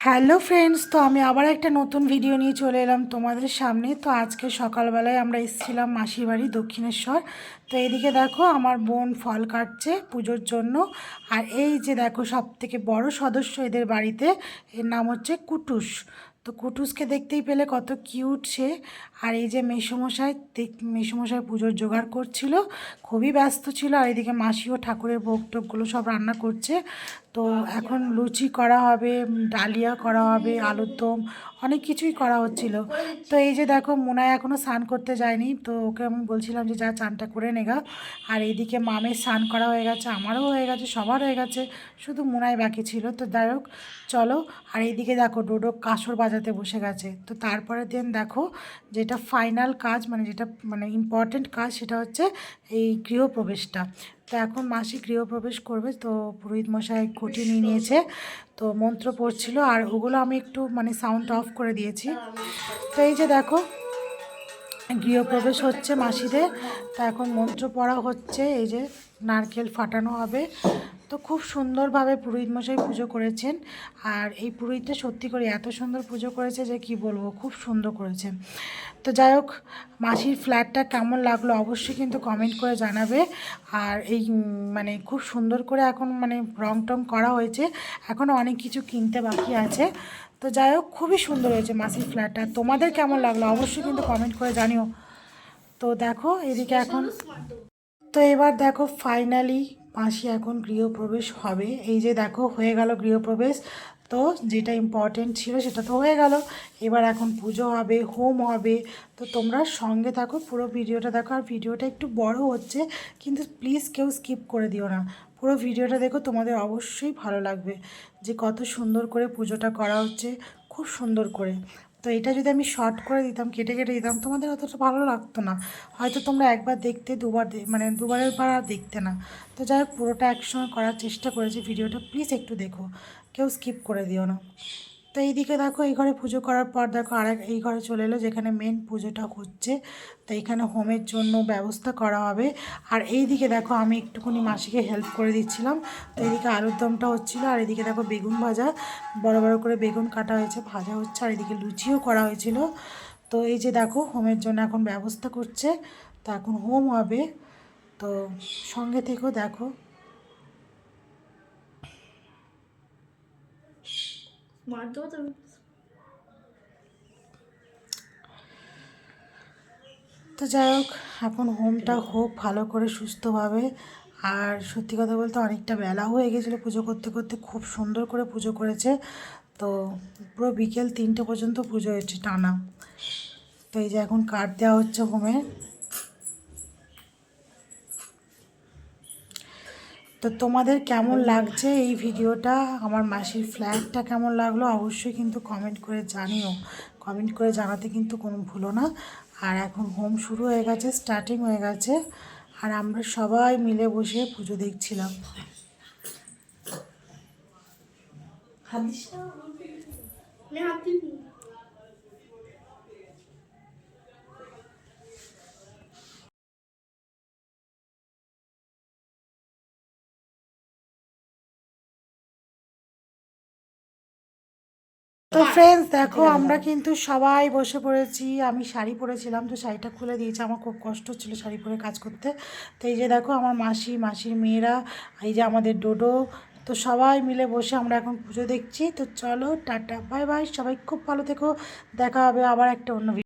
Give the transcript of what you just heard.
Hello friends তো আমি আবার একটা নতুন ভিডিও নিয়ে চলে এলাম তোমাদের সামনে। তো আজকে সকালবেলায় আমরা এসেছিলাম মাসির বাড়ি দক্ষিণেশ্বর। তো এদিকে দেখো আমার বোন ফল কাটছে পুজোর জন্য। আর এই যে দেখো সব থেকে বড় সদস্য এদের বাড়িতে, এর নাম হচ্ছে কুটুস। তো কুটুসকে দেখতেই পেলে কত কিউট সে। আর এই যে মেসমশাই মেসমশাই পুজোর জোগাড় করছিল, খুবই ব্যস্ত ছিল, আর এদিকে মাসিও ঠাকুরের ভোগ টোকগুলো সব রান্না করছে। তো এখন লুচি করা হবে, ডালিয়া করা হবে, আলুর দম, অনেক কিছুই করা হচ্ছিল। তো এই যে দেখো মোনায় এখনও স্নান করতে যায়নি, তো ওকে আমি বলছিলাম যে, যা চানটা করে নেগা আর এইদিকে মামের স্নান করা হয়ে গেছে, আমারও হয়ে গেছে, সবার হয়ে গেছে, শুধু মোনায় বাকি ছিল। তো যাই হোক, চলো, আর এইদিকে দেখো ডোডো কাসর বাজাতে বসে গেছে। তো তারপরে দিন দেখো যেটা ফাইনাল কাজ মানে যেটা মানে ইম্পর্টেন্ট কাজ সেটা হচ্ছে এই গৃহপ্রবেশটা। তো এখন মাসি গৃহপ্রবেশ করবে, তো পুরোহিত মশাই ঘটি নিয়ে নিয়েছে। তো মন্ত্র পড়ছিল, আর ওগুলো আমি একটু মানে সাউন্ড অফ করে দিয়েছি। তো এই যে দেখো, গৃহপ্রবেশ হচ্ছে মাসিদের। তা এখন মন্ত্র পড়া হচ্ছে, এই যে নারকেল ফাটানো হবে। তো খুব সুন্দরভাবে পুরোহিত মশাই পুজো করেছেন। আর এই পুরোহিতটা সত্যি করে এত সুন্দর পুজো করেছে যে কি বলব, খুব সুন্দর করেছে। তো যাই হোক, মাসির ফ্ল্যাটটা কেমন লাগল অবশ্যই কিন্তু কমেন্ট করে জানাবে। আর এই মানে খুব সুন্দর করে এখন মানে রং টং করা হয়েছে। এখনও অনেক কিছু কিনতে বাকি আছে। তো যাই হোক, খুবই সুন্দর হয়েছে মাসির ফ্ল্যাটটা। তোমাদের কেমন লাগল অবশ্যই কিন্তু কমেন্ট করে জানিও। তো দেখো, এদিকে এখন তো এবার দেখো ফাইনালি মাসি এখন গৃহপ্রবেশ হবে। এই যে দেখো, হয়ে গেল গৃহপ্রবেশ। তো যেটা ইম্পর্টেন্ট ছিল সেটা তো হয়ে গেল। এবার এখন পুজো হবে, হোম হবে। তো তোমরা সঙ্গে থাকো, পুরো ভিডিওটা দেখো। আর ভিডিওটা একটু বড় হচ্ছে, কিন্তু প্লিজ কেউ স্কিপ করে দিও না। পুরো ভিডিওটা দেখো, তোমাদের অবশ্যই ভালো লাগবে। যে কত সুন্দর করে পুজোটা করা হচ্ছে খুব সুন্দর করে। তো এটা যদি আমি শর্ট করে দিতাম, কেটে কেটে দিতাম, তোমাদের অতটা ভালো লাগতো না। হয়তো তোমরা একবার দেখতে, দুবার মানে দুবারের বার আর দেখতে না। তো যাই হোক, পুরোটা একসঙ্গে করার চেষ্টা করেছি। ভিডিওটা প্লিজ একটু দেখো। কেউ স্কিপ করে দিও না। তো এইদিকে দেখো, এই ঘরে পুজো করার পর দেখো আরেক, এই ঘরে চলে এলো যেখানে মেন পুজোটা হচ্ছে। তো এখানে হোমের জন্য ব্যবস্থা করা হবে। আর এই দিকে দেখো, আমি একটুখানি মাসিকে হেল্প করে দিচ্ছিলাম। তো এইদিকে আলুর দমটা হচ্ছিল, আর এদিকে দেখো বেগুন ভাজা। বড় বড় করে বেগুন কাটা হয়েছে, ভাজা হচ্ছে, আর এদিকে লুচিও করা হয়েছিল। তো এই যে দেখো হোমের জন্য এখন ব্যবস্থা করছে। তো এখন হোম হবে। তো সঙ্গে থেকেও দেখো তো তো যাই হোক, এখন হোমটা হোক, ভালো করে, সুস্থভাবে। আর সত্যি কথা বলতে অনেকটা বেলা হয়ে গেছিল পুজো করতে করতে, খুব সুন্দর করে পুজো করেছে। তো পুরো বিকেল তিনটে পর্যন্ত পুজো হয়েছে টানা। তো এই যে এখন কাঠ দেওয়া হচ্ছে হোমে। তো তোমাদের কেমন লাগছে এই ভিডিওটা? আমার মাসির ফ্ল্যাটটা কেমন লাগল? অবশ্যই কিন্তু কমেন্ট করে জানিও। কমেন্ট করে জানাতে কিন্তু কোনো ভুলো না। আর এখন হোম শুরু হয়ে গেছে স্টার্টিং হয়ে গেছে। আর আমরা সবাই মিলে বসে পুজো দেখছিলাম। হাত দিস না। তো ফ্রেন্ডস দেখো আমরা কিন্তু সবাই বসে পড়েছি আমি শাড়ি পরেছিলাম তো শাড়িটা খুলে দিয়েছে আমার খুব কষ্ট হচ্ছিল শাড়ি পরে কাজ করতে। তো এই যে দেখো আমার মাসি মাসির মেয়েরা এই যে আমাদের ডোডো তো সবাই মিলে বসে আমরা এখন পুজো দেখছি। তো চলো টাটা বাই বাই সবাই খুব ভালো থেকো দেখা হবে আবার একটা অন্য